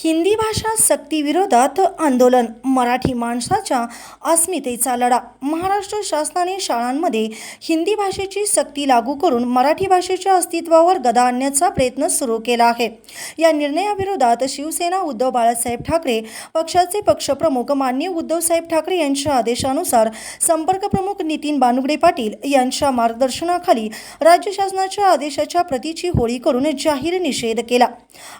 हिंदी भाषा सक्तीविरोधात आंदोलन मराठी माणसाच्या अस्मितेचा लढा. महाराष्ट्र शासनाने शाळांमध्ये हिंदी भाषेची सक्ती लागू करून मराठी भाषेच्या अस्तित्वावर गदा आणण्याचा प्रयत्न सुरू केला आहे. या निर्णयाविरोधात शिवसेना उद्धव बाळासाहेब ठाकरे पक्षाचे पक्षप्रमुख मान्य उद्धवसाहेब ठाकरे यांच्या आदेशानुसार संपर्क प्रमुख नितीन बानुगडे पाटील यांच्या मार्गदर्शनाखाली राज्य शासनाच्या आदेशाच्या प्रतीची होळी करून जाहीर निषेध केला.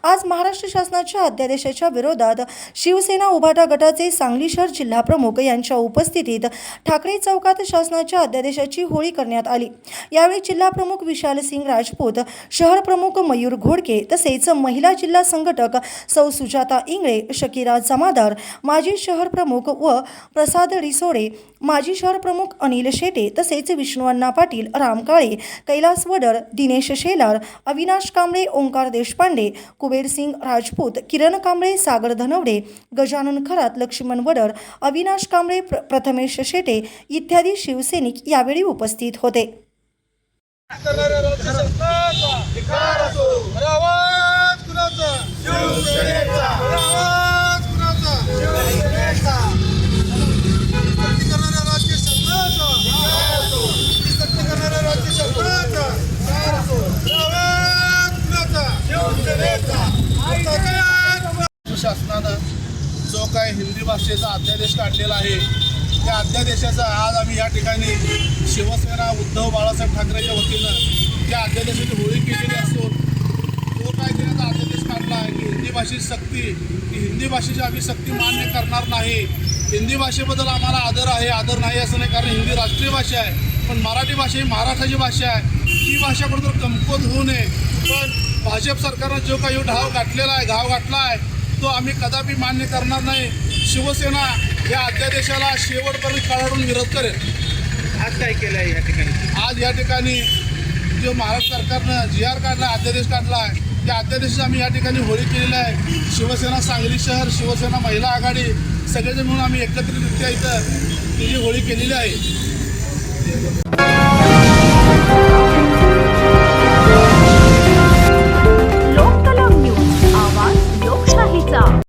आज महाराष्ट्र शासनाच्या अध्यादेशाच्या विरोधात शिवसेना उभाटा गटाचे सांगली शहर जिल्हा प्रमुख यांच्या उपस्थितीत ठाकरे चौकात शासनाच्या अध्यादेशाची होळी करण्यात आली. यावेळी जिल्हा प्रमुख विशाल सिंग राजपूत शहर प्रमुख मयूर घोडके तसेच महिला जिल्हा संघटक सौ सुजाता इंगळे शकीरा जमादार माजी शहर प्रमुख व प्रसाद रिसोडे माजी शहर प्रमुख अनिल शेटे तसेच विष्णुअण्णा पाटील राम काळे कैलास वडर दिनेश शेलार अविनाश कांबळे ओंकार देशपांडे कुबेर सिंग राजपूत किरण कांबळे सागर धनवडे गजानन खरात लक्ष्मण वडर अविनाश कांबळे प्र- प्रथमेश शेटे इत्यादी शिवसैनिक यावेळी उपस्थित होते. जो काय हिंदी भाषेचा अध्यादेश काढलेला आहे. त्या अध्यादेशाचा आज आम्ही या ठिकाणी शिवसेना उद्धव बाळासाहेब ठाकरेच्या वतीनं त्या अध्यादेशाची होळी केलेली असून जो काय देण्याचा अध्यादेश काढला आहे की हिंदी भाषेची सक्ती की हिंदी भाषेची आम्ही सक्ती मान्य करणार नाही. हिंदी भाषेबद्दल आम्हाला आदर आहे आदर नाही असं नाही कारण हिंदी राष्ट्रीय भाषा आहे पण मराठी भाषा ही महाराष्ट्राची भाषा आहे. ही भाषा कुठंतरी कमकुवत होऊ नये. पण भाजप सरकारनं जो काही ढाव गाठलेला आहे घाव गाठला आहे तो आम्ही कदापि मान्य करणार नाही. शिवसेना या अध्यादेशाला शेवटपर्यंत कळाडून विरोध करेल. आज काय केलं आहे या ठिकाणी? आज या ठिकाणी जो महाराष्ट्र सरकारनं जी आर काढला अध्यादेश काढला आहे त्या अध्यादेशाची आम्ही या ठिकाणी होळी केलेली आहे. शिवसेना सांगली शहर शिवसेना महिला आघाडी सगळेजण मिळून आम्ही एकत्रितरित्या इथं ही होळी केलेली आहे.